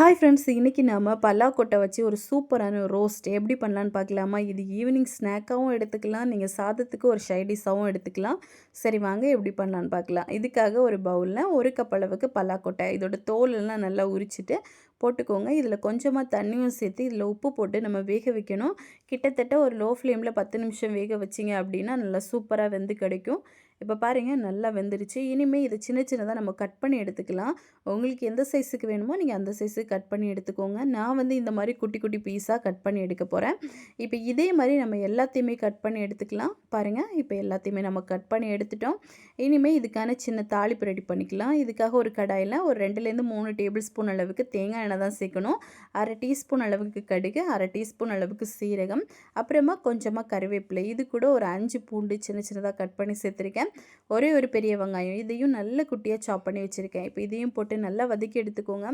Hi friends இன்றைக்கி நாம் பல்லாக்கொட்டை வச்சு ஒரு சூப்பரான ரோஸ்ட் எப்படி பண்ணலான்னு பார்க்கலாமா? இது ஈவினிங் ஸ்நாக்காகவும் எடுத்துக்கலாம். நீங்கள் சாதத்துக்கு ஒரு ஷைடிஷாகவும் எடுத்துக்கலாம். சரி வாங்க எப்படி பண்ணலான்னு பார்க்கலாம். இதுக்காக ஒரு பவுலில் ஒரு கப் அளவுக்கு பல்லாக்கொட்டை இதோட தோலெல்லாம் நல்லா உரிச்சிட்டு போட்டுக்கோங்க. இதில் கொஞ்சமாக தண்ணியும் சேர்த்து இதில் உப்பு போட்டு நம்ம வேக வைக்கணும். கிட்டத்தட்ட ஒரு லோ ஃப்ளேமில் பத்து நிமிஷம் வேக வச்சிங்க அப்படின்னா நல்லா சூப்பராக வெந்து கிடைக்கும். இப்போ பாருங்கள் நல்லா வெந்துருச்சு. இனிமேல் இதை சின்ன சின்னதாக நம்ம கட் பண்ணி எடுத்துக்கலாம். உங்களுக்கு எந்த சைஸுக்கு வேணுமோ நீங்கள் அந்த சைஸுக்கு கட் பண்ணி எடுத்துக்கோங்க. நான் வந்து இந்த மாதிரி குட்டி குட்டி பீஸாக கட் பண்ணி எடுக்க போகிறேன் இப்போ இதே மாதிரி நம்ம எல்லாத்தையுமே கட் பண்ணி எடுத்துக்கலாம். பாருங்கள் இப்போ எல்லாத்தையுமே நம்ம கட் பண்ணி எடுத்துட்டோம். இனிமேல் இதுக்கான சின்ன தாளிப்பு ரெடி பண்ணிக்கலாம். இதுக்காக ஒரு கடாயில் ஒரு ரெண்டுலேருந்து மூணு டேபிள் ஸ்பூன் அளவுக்கு தேங்காய் எண்ணெய் தான் சேர்க்கணும். அரை டீஸ்பூன் அளவுக்கு கடுகு அரை டீஸ்பூன் அளவுக்கு சீரகம் அப்புறமா கொஞ்சமாக கருவேப்பிலை. இது கூட ஒரு அஞ்சு பூண்டு சின்ன சின்னதாக கட் பண்ணி சேர்த்துருக்கேன். ஒரே ஒரு பெரிய வெங்காயம். இதையும் நல்ல குட்டியாக சாப் பண்ணி வச்சுருக்கேன். இப்போ இதையும் போட்டு நல்லா வதக்கி எடுத்துக்கோங்க.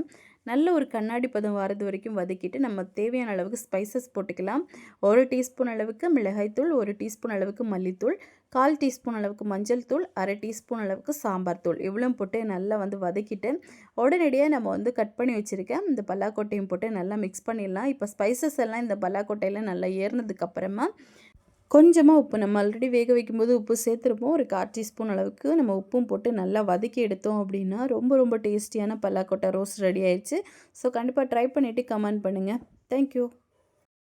நல்ல ஒரு கண்ணாடி பதம் வரது வரைக்கும் வதக்கிட்டு நம்ம தேவையான அளவுக்கு ஸ்பைசஸ் போட்டுக்கலாம். ஒரு டீஸ்பூன் அளவுக்கு மிளகாய்த்தூள் ஒரு டீஸ்பூன் அளவுக்கு மல்லித்தூள் கால் டீஸ்பூன் அளவுக்கு மஞ்சள் தூள் அரை டீஸ்பூன் அளவுக்கு சாம்பார் தூள். இவ்வளோ போட்டு நல்லா வந்து வதக்கிட்டு உடனடியாக நம்ம வந்து கட் பண்ணி வச்சுருக்கேன் இந்த பல்லாக்கொட்டையும் போட்டு நல்லா மிக்ஸ் பண்ணிடலாம். இப்போ ஸ்பைசஸ் எல்லாம் இந்த பல்லாக்கொட்டையில் நல்லா ஏறினதுக்கப்புறமா கொஞ்சமாக உப்பு. நம்ம ஆல்ரெடி வேக வைக்கும்போது உப்பு சேர்த்துருப்போம். ஒரு கால் டீஸ்பூன் அளவுக்கு நம்ம உப்பும் போட்டு நல்லா வதக்கி எடுத்தோம் அப்படின்னா ரொம்ப ரொம்ப டேஸ்டியான பல்லாக்கொட்டை ரோஸ் ரெடி ஆயிடுச்சு. ஸோ கண்டிப்பாக ட்ரை பண்ணிவிட்டு கமெண்ட் பண்ணுங்கள் தேங்க்யூ